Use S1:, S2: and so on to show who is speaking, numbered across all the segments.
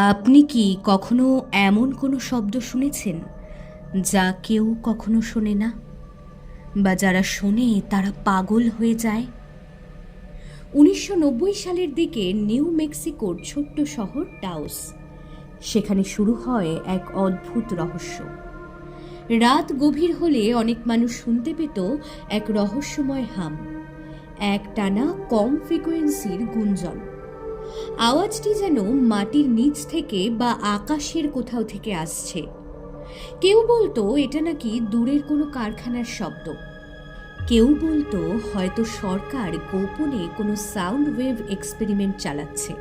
S1: আপনি কি কখনো এমন কোনো শব্দ শুনেছেন যা কেউ কখনো শোনে না? বা যারা শোনে, তারা পাগল হয়ে যায়? উনিশশো নব্বই সালের দিকে নিউ মেক্সিকোর ছোট্ট শহর টাউস সেখানে শুরু হয় এক অদ্ভুত রহস্য। রাত গভীর হলে অনেক মানুষ শুনতে পেত এক রহস্যময় হাম, এক টানা কম ফ্রিকোয়েন্সির গুঞ্জন। আওয়াজটি যেন মাটির নিচ থেকে বা আকাশের কোথাও থেকে আসছে। কেউ বলতো, এটা নাকি দূরের কোনো কারখানার শব্দ। কেউ বলতো, হয়তো সরকার গোপনে কোনো সাউন্ড ওয়েভ এক্সপেরিমেন্ট চালাচ্ছে।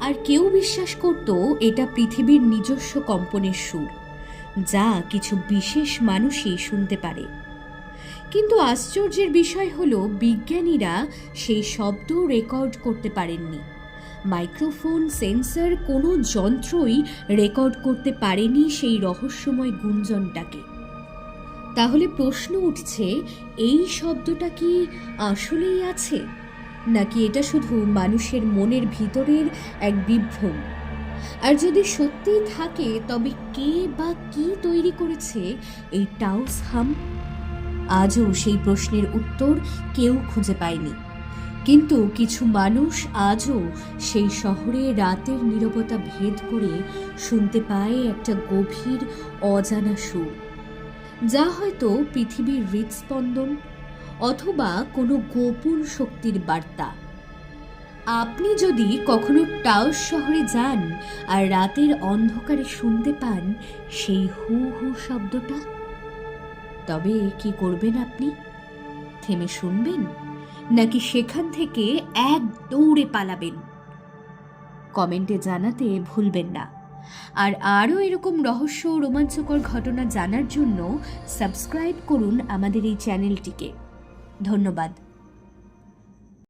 S1: আর কেউ বিশ্বাস করত, এটা পৃথিবীর নিজস্ব কম্পনের সুর, যা কিছু বিশেষ মানুষই শুনতে পারে। কিন্তু আশ্চর্যের বিষয় হলো, বিজ্ঞানীরা সেই শব্দ রেকর্ড করতে পারেননি। মাইক্রোফোন, সেন্সর, কোনো যন্ত্রই রেকর্ড করতে পারেনি সেই রহস্যময় গুঞ্জনটাকে। তাহলে প্রশ্ন উঠছে, এই শব্দটা কি আসলেই আছে? নাকি এটা শুধু মানুষের মনের ভিতরের এক বিভ্রম? আর যদি সত্যিই থাকে, তবে কে বা কি তৈরি করেছে এই টাউস হাম? আজও সেই প্রশ্নের উত্তর কেউ খুঁজে পায়নি। কিন্তু কিছু মানুষ আজও সেই শহরে রাতের নীরবতা ভেদ করে শুনতে পায় একটা গভীর, অজানা সুর। যা হয়তো পৃথিবীর হৃদস্পন্দন অথবা কোনো গোপন শক্তির বার্তা। আপনি যদি কখনো টাউস শহরে যান আর রাতের অন্ধকারে শুনতে পান সেই হু হু শব্দটা, তবে কি করবেন আপনি? থেমে শুনবেন? নাকি সেখান থেকে এক দৌড়ে পালাবেন? কমেন্টে জানাতে ভুলবেন না। আর আরও এরকম রহস্য ও রোমাঞ্চকর ঘটনা জানার জন্য সাবস্ক্রাইব করুন আমাদের এই চ্যানেলটিকে। ধন্যবাদ।